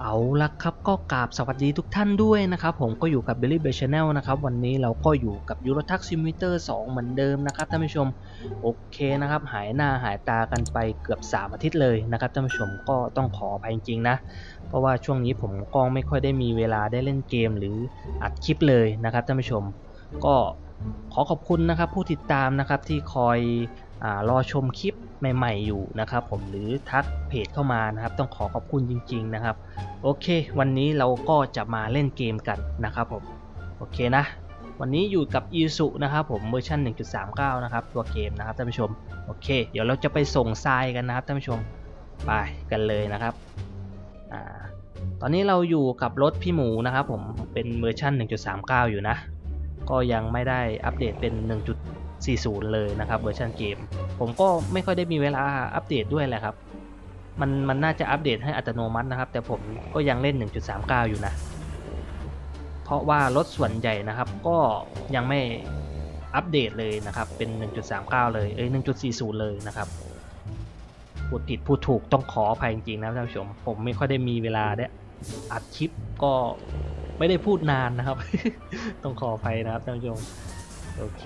เอาละครับก็กราบสวัสดีทุกท่านด้วยนะครับ ผมก็อยู่กับ Billy b e Channel นะครับวันนี้เราก็อยู่กับ Euro Truck Simulator 2 เหมือนเดิมนะครับท่านผู้ชมโอเคนะครับ หายหน้าหายตากันไปเกือบ 3 อาทิตย์เลยนะครับท่านผู้ชมก็ต้องขออภัยจริงๆนะ เพราะว่าช่วงนี้ผมก็ไม่ค่อยได้มีเวลาได้เล่นเกมหรืออัดคลิปเลยนะครับท่านผู้ชมก็ขอขอบคุณนะครับผู้ติดตามนะครับที่คอย รอชมคลิปใหม่ ๆ อยู่นะครับ ผมหรือทักเพจเข้ามานะครับ ต้องขอขอบคุณจริง ๆ นะครับ โอเค วันนี้เราก็จะมาเล่นเกมกันนะครับผมโอเคนะ วันนี้อยู่กับ i s u นะครับผมเวอร์ชัน1.39 นะครับ ตัวเกมนะครับท่านผู้ชมโอเค เดี๋ยวเราจะไปส่งทรายกันนะครับท่านผู้ชมไปกันเลยนะครับอ่าตอนนี้เราอยู่กับรถพี่หมูนะครับผมเป็นเวอร์ชัน1.39 อยู่นะ ก็ยังไม่ได้อัปเดตเป็น 4.0 เลยนะครับเวอร์ชันเกม ผมก็ไม่ค่อยได้มีเวลาอัปเดตด้วยแหละครับ มันมันน่าจะอัปเดตให้อัตโนมัตินะครับ แต่ผมก็ยังเล่น 1.39 อยู่นะ เพราะว่ารถส่วนใหญ่นะครับ ก็ยังไม่อัปเดตเลยนะครับ เป็น 1.39 เลย เอ้ย 1.40 เลยนะครับพูดผิดพูดถูกต้องขออภัยจริงๆนะท่านผู้ชม ผมไม่ค่อยได้มีเวลาได้อัดคลิปก็ไม่ได้พูดนานนะครับ ต้องขออภัยนะครับท่านผู้ชม โอเค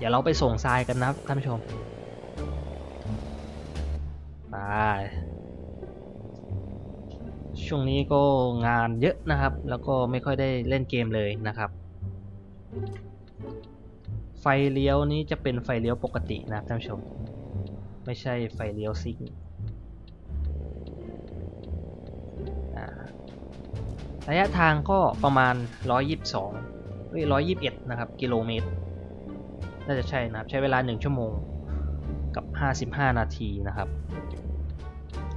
เดี๋ยวเราไปส่งทรายกันนะครับท่านผู้ชมไปช่วงนี้ก็งานเยอะนะครับ แล้วก็ไม่ค่อยได้เล่นเกมเลยนะครับ ไฟเลี้ยวนี้จะเป็นไฟเลี้ยวปกตินะท่านผู้ชม ไม่ใช่ไฟเลี้ยวซิงค์อ่าระยะทางก็ประมาณ 122เอ้ย121 นะครับ กิโลเมตร น่าจะใช่นะครับ ใช้เวลา 1 ชั่วโมงกับ 55 นาทีนะครับ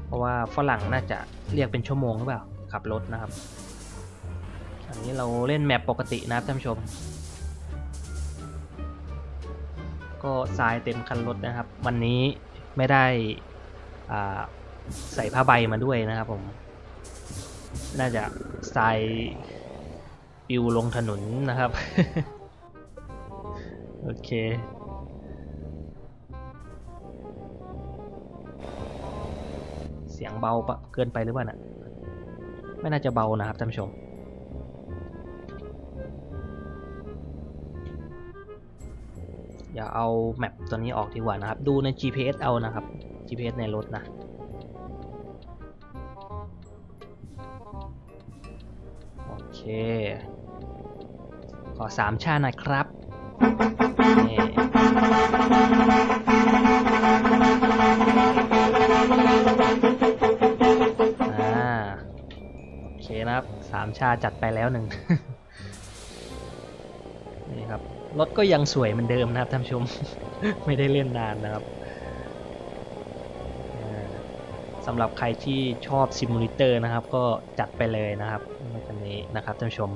เพราะว่าฝรั่งน่าจะเรียกเป็นชั่วโมงหรือเปล่า ขับรถนะครับ อันนี้เราเล่นแมปปกตินะครับท่านผู้ชม ก็ทรายเต็มคันรถนะครับ วันนี้ไม่ได้ใส่ผ้าใบมาด้วยนะครับผม น่าจะทรายปิวลงถนนนะครับ โอเค เสียงเบาปะเกินไปหรือเปล่านะไม่น่าจะเบานะครับท่านผู้ชม อย่าเอาแมปตัวนี้ออกดีกว่านะครับ ดูใน GPS เอานะครับ GPS ในรถนะโอเค ขอสามชาหน่อยครับ โอเคนะครับสามชาจัดไปแล้วหนึ่งนี่ครับรถก็ยังสวยเหมือนเดิมนะครับท่านผู้ชม ไม่ได้เล่นนานนะครับสำหรับใครที่ชอบซิมูเลเตอร์นะครับ ก็จัดไปเลยนะครับในคันนี้นะครับท่านผู้ชม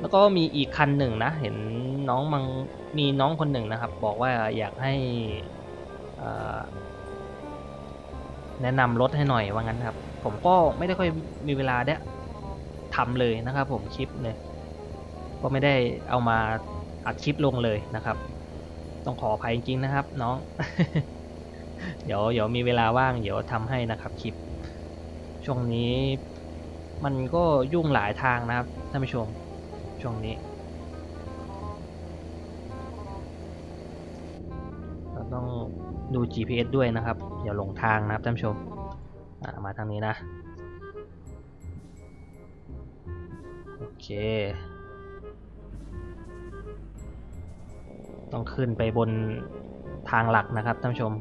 แล้วก็มีอีกคันหนึ่งนะ เห็น น้องมังมีน้องคนหนึ่งนะครับ บอกว่าอยากให้แนะนำรถให้หน่อยว่างั้นครับ ผมก็ไม่ได้ค่อยมีเวลาได้ทำเลยนะครับ ผมคลิปเลยก็ไม่ได้เอามาอัดคลิปลงเลยนะครับ ต้องขออภัยจริงๆนะครับ น้อง เดี๋ยวเดี๋ยวมีเวลาว่างเดี๋ยวทำให้นะครับคลิป ช่วงนี้มันก็ยุ่งหลายทางนะครับท่านผู้ชมช่วงนี้ ดู GPS ด้วยนะครับอย่าหลงทางนะครับท่านผู้ชมมาทางนี้นะโอเค ต้องขึ้นไปบนทางหลักนะครับท่านผู้ชม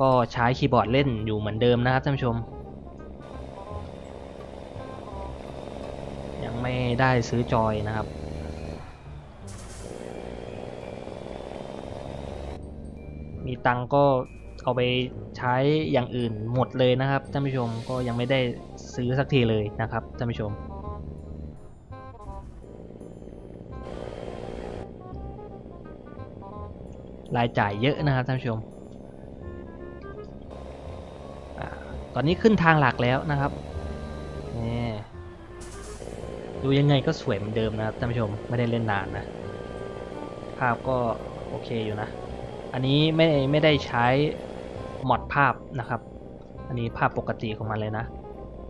ก็ใช้คีย์บอร์ดเล่นอยู่เหมือนเดิมนะครับท่านผู้ชม ยังไม่ได้ซื้อจอยนะครับ มีตังก็เอาไปใช้อย่างอื่นหมดเลยนะครับท่านผู้ชมก็ยังไม่ได้ซื้อสักทีเลยนะครับท่านผู้ชม รายจ่ายเยอะนะครับท่านผู้ชมอตอนนี้ขึ้นทางหลักแล้วนะครับนี่ดูยังไงก็สวยเหมือนเดิมนะครับท่านผู้ชมไม่ได้เล่นนานนะ ภาพก็โอเคอยู่นะ อันนี้ไม่ไม่ได้ใช้มอดภาพนะครับ อันนี้ภาพปกติของมันเลยนะ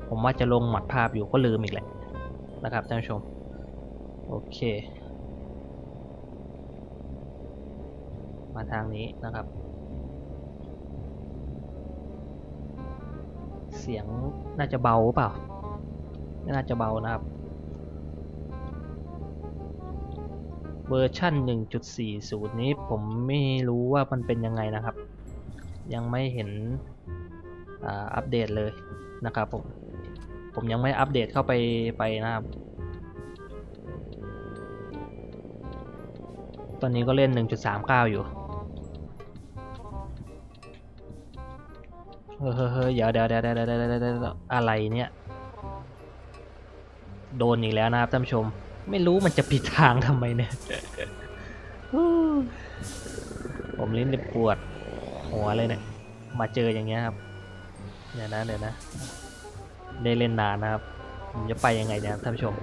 ผมว่าจะลงมอดภาพอยู่ก็ลืมอีกแหละนะครับท่านผู้ชม โอเค มาทางนี้นะครับ เสียงน่าจะเบาหรือเปล่า น่าจะเบานะครับ เวอร์ชั่น1.40 นี้ผมไม่รู้ว่ามันเป็นยังไงนะครับ ยังไม่เห็นอ่าอัปเดตเลยนะครับผมผมยังไม่อัปเดตเข้าไปไปนะครับ ตอนนี้ก็เล่น 1.39 อยู่เฮ้ยเฮ้ยเฮ้ยเดี๋ยวเดี๋ยวเดี๋ยวเดี๋ยวเดี๋ยวเดี๋ยวเดี๋ยวอะไรเนี่ย โดนอีกแล้วนะครับท่านผู้ชม ไม่รู้มันจะปิดทางทำไมเนี่ยผมลิ้นเลยปวด หัวเลยเนี่ย มาเจออย่างเงี้ยครับ เดี๋ยวนะเดี๋ยวนะ ได้เล่นนานนะครับ ผมจะไปยังไงเนี่ยท่านผู้ชม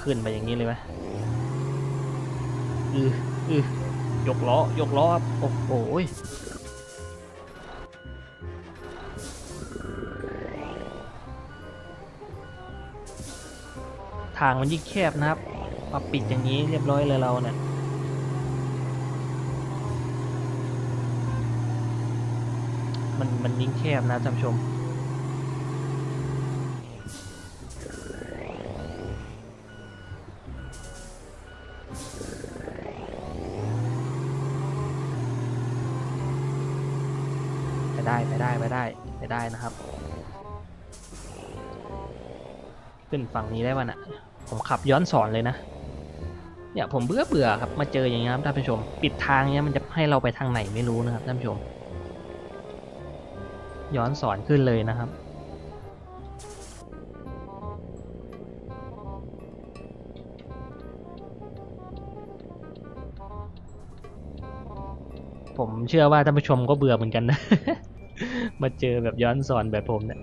ขึ้นไปอย่างนี้เลยไหมอืออือยกล้อ ยกล้อครับ โอ้โหางมันยิ่งแคบนะครับมาปิดอย่างนี้เรียบร้อยเลยเราเนี่ยมันมันยิ่งแคบนะท่านผู้ชมไปได้ไปได้ไปได้ไปได้นะครับ ขึ้นฝั่งนี้ได้ป่ะน่ะ ผมขับย้อนสอนเลยนะ เนี่ยผมเบื่อเบื่อครับมาเจออย่างเงี้ครับท่านผู้ชม ปิดทางเนี้ยมันจะให้เราไปทางไหนไม่รู้นะครับท่านผู้ชม ย้อนสอนขึ้นเลยนะครับผมเชื่อว่าท่านผู้ชมก็เบื่อเหมือนกันนะ มาเจอแบบย้อนสอนแบบผมเนี่ย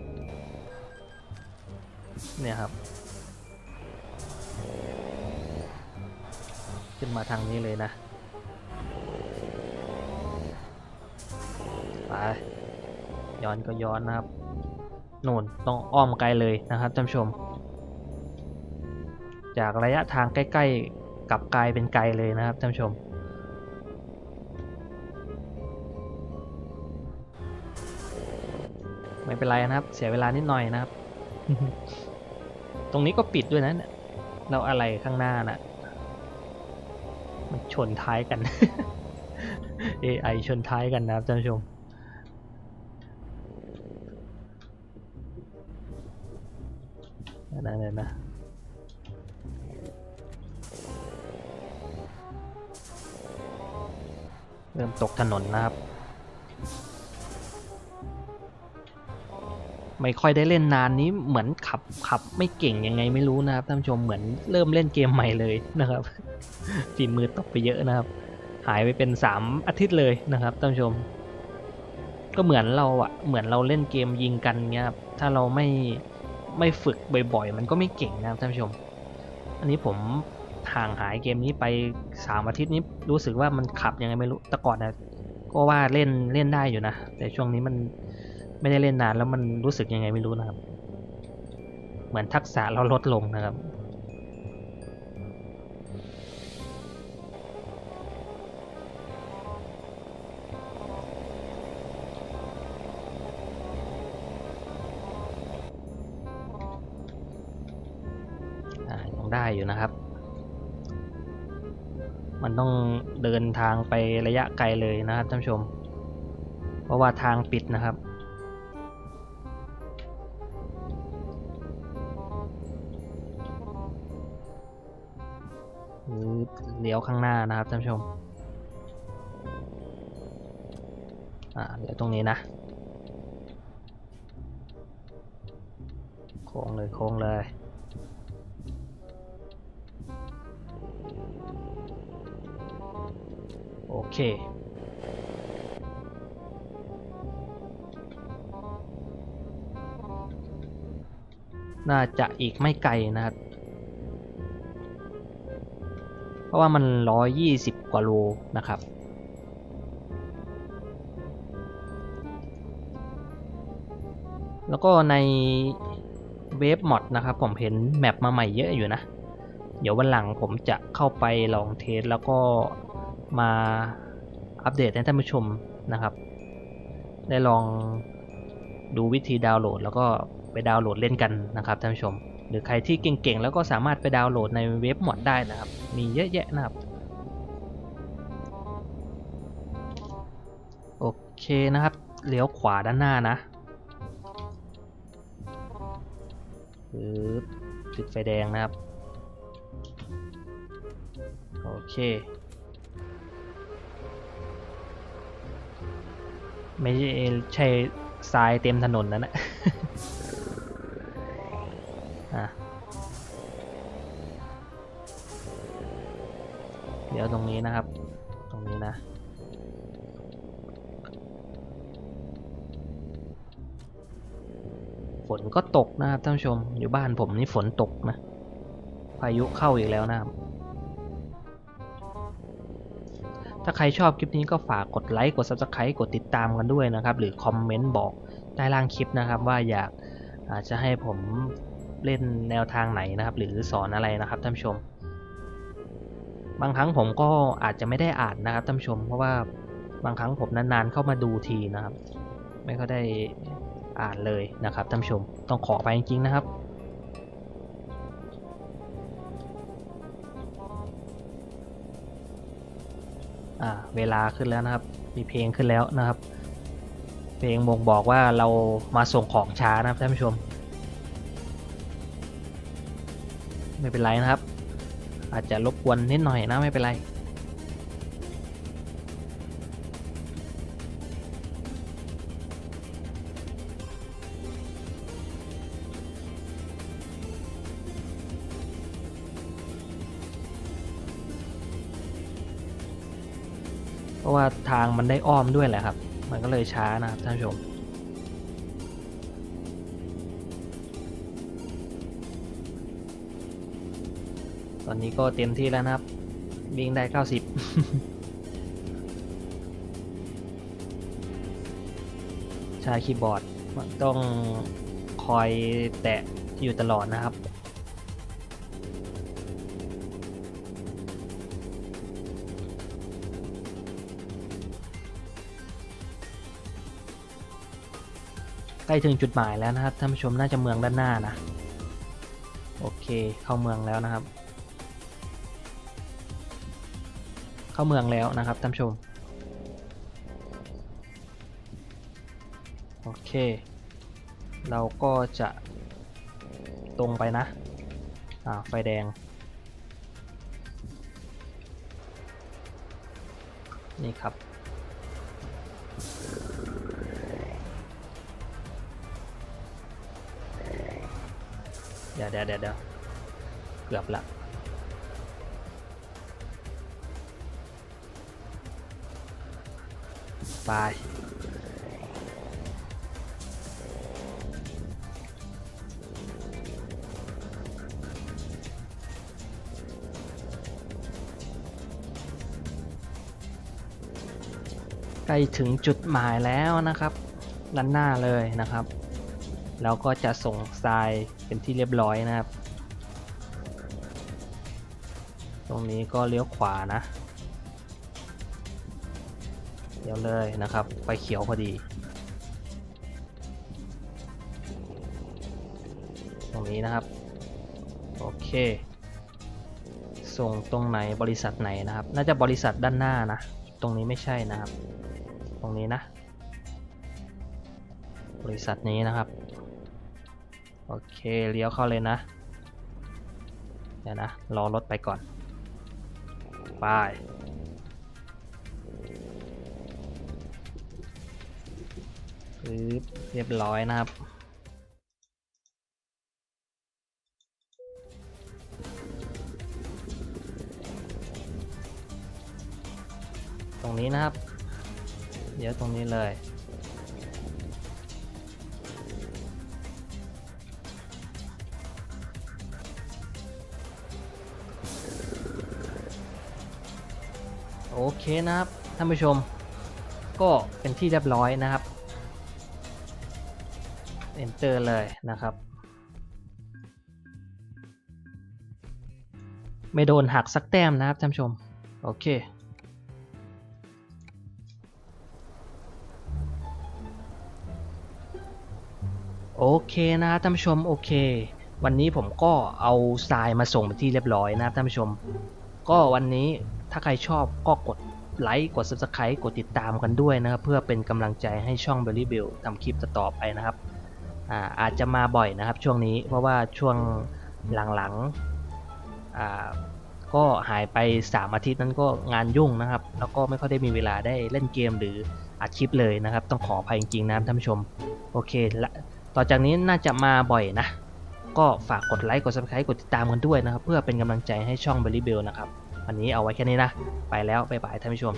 เนี่ยครับ ขึ้นมาทางนี้เลยนะไปย้อนก็ย้อนนะครับโน่นต้องอ้อมไกลเลยนะครับท่านผู้ชม จากระยะทางใกล้ๆกลับกลายเป็นไกลเลยนะครับท่านผู้ชมไม่เป็นไรนะครับ เสียเวลานิดหน่อยนะครับ ตรงนี้ก็ปิดด้วยนะเนี่ยเราอะไรข้างหน้าน่ะ มันชนท้ายกัน AI ชนท้ายกันนะครับท่านผู้ชมเดี๋ยวนเดี๋ยนะเริ่มตกถนนนะครับ ไม่ค่อยได้เล่นนานนี้เหมือนขับขับไม่เก่งยังไงไม่รู้นะครับท่านผู้ชมเหมือนเริ่มเล่นเกมใหม่เลยนะครับ ฝีมือตกไปเยอะนะครับ หายไปเป็นสามอาทิตย์เลยนะครับท่านผู้ชม ก็เหมือนเราอะเหมือนเราเล่นเกมยิงกันเงี้ยครับถ้าเราไม่ไม่ฝึกบ่อยๆ มันก็ไม่เก่งนะครับท่านผู้ชม อันนี้ผมห่างหายเกมนี้ไปสามอาทิตย์นี้รู้สึกว่ามันขับยังไงไม่รู้แต่ก่อนนะก็ว่าเล่นเล่นได้อยู่นะ แต่ช่วงนี้มันไม่ได้เล่นนานแล้วมันรู้สึกยังไงไม่รู้นะครับ เหมือนทักษะเราลดลงนะครับ ได้อยู่นะครับ มันต้องเดินทางไประยะไกลเลยนะครับท่านผู้ชม เพราะว่าทางปิดนะครับหรือเลี้ยวข้างหน้านะครับท่านผู้ชม อ่าเดี๋ยวตรงนี้นะโค้งเลยโค้งเลย โอเค น่าจะอีกไม่ไกลนะครับ เพราะว่ามัน 120 กว่าโลนะครับแล้วก็ในเวฟมอดนะครับ ผมเห็นแมปมาใหม่เยอะอยู่นะ เดี๋ยววันหลังผมจะเข้าไปลองเทสแล้วก็ มาอัปเดตให้ท่านผู้ชมนะครับ ได้ลองดูวิธีดาวน์โหลด แล้วก็ไปดาวน์โหลดเล่นกันนะครับท่านผู้ชม หรือใครที่เก่งๆ แล้วก็สามารถไปดาวน์โหลดในเว็บมอดได้นะครับ มีเยอะแยะนะครับ โอเคนะครับ เลี้ยวขวาด้านหน้านะปึ๊บติดไฟแดงนะครับ โอเค ไม่ใช่ใช่ทรายเต็มถนนนั่นนะอะเดี๋ยวตรงนี้นะครับ ตรงนี้นะ ฝนก็ตกนะครับท่านผู้ชม อยู่บ้านผมนี่ฝนตกนะ พายุเข้าอีกแล้วนะครับ ถ้าใครชอบคลิปนี้ก็ฝากกดไลค์กด Subscribe กดติดตามกันด้วยนะครับ หรือคอมเมนต์บอกใต้ล่างคลิปนะครับว่าอยากอาจจะให้ผมเล่นแนวทางไหนนะครับ หรือสอนอะไรนะครับท่านผู้ชม บางครั้งผมก็อาจจะไม่ได้อ่านนะครับท่านผู้ชม เพราะว่าบางครั้งผมนานๆเข้ามาดูทีนะครับ ไม่ก็ได้อ่านเลยนะครับท่านผู้ชมต้องขอไปจริงๆนะครับ อ่าเวลาขึ้นแล้วนะครับ มีเพลงขึ้นแล้วนะครับ เพลงบ่งบอกว่าเรามาส่งของช้านะครับท่านผู้ชม ไม่เป็นไรนะครับ อาจจะรบกวนนิดหน่อยนะไม่เป็นไร ราะว่าทางมันได้อ้อมด้วยแหละครับ มันก็เลยช้านะครับท่านผู้ชมตอนนี้ก็เต็มที่แล้วนะครับ วิ่งได้ 90ใช้คีย์บอร์ดต้องคอยแตะอยู่ตลอดนะครับ ใกล้ถึงจุดหมายแล้วนะครับท่านผู้ชมน่าจะเมืองด้านหน้านะ โอเคเข้าเมืองแล้วนะครับ เข้าเมืองแล้วนะครับท่านผู้ชมโอเค เราก็จะตรงไปนะ อ่า ไฟแดง นี่ครับ ดี๋ยวเดี๋ยวเดี๋ยวเเกือบละไปใกล้ถึงจุดหมายแล้วนะครับด้านหน้าเลยนะครับ แล้วก็จะส่งทรายเป็นที่เรียบร้อยนะครับ ตรงนี้ก็เลี้ยวขวานะเลี้ยวเลยนะครับไฟเขียวพอดี ตรงนี้นะครับ โอเค ส่งตรงไหนบริษัทไหนนะครับ น่าจะบริษัทด้านหน้านะ ตรงนี้ไม่ใช่นะครับ ตรงนี้นะ บริษัทนี้นะครับ โอเค เลี้ยวเข้าเลยนะ เดี๋ยวนะ รอรถไปก่อน ไป ปึ๊บ เรียบร้อยนะครับ ตรงนี้นะครับ เดี๋ยวตรงนี้เลย โอเคนะครับท่านผู้ชม ก็เป็นที่เรียบร้อยนะครับ enter เลยนะครับ ไม่โดนหักสักแต้มนะครับท่านผู้ชม โอเคโอเคนะท่านผู้ชมโอเค วันนี้ผมก็เอาทรายมาส่งเป็นที่เรียบร้อยนะครับท่านผู้ชม ก็วันนี้ ถ้าใครชอบก็กดไลค์กด Subscribe กดติดตามกันด้วยนะครับ เพื่อเป็นกำลังใจให้ช่อง Belly Bill ทำคลิปต่อไปนะครับอาอาจจะมาบ่อยนะครับช่วงนี้เพราะว่าช่วงหลังๆก็หายไป 3 อาทิตย์นั้นก็งานยุ่งนะครับ แล้วก็ไม่ค่อยได้มีเวลาได้เล่นเกมหรืออัดคลิปเลยนะครับ ต้องขออภัยจริงๆนะครับท่านผู้ชม โอเคละต่อจากนี้น่าจะมาบ่อยนะ ก็ฝากกดไลค์กด subscribe กดติดตามกันด้วยนะครับ เพื่อเป็นกำลังใจให้ช่อง Belly Bill นะครับ วันนี้เอาไว้แค่นี้นะ ไปแล้วบ๊ายบายท่านผู้ชม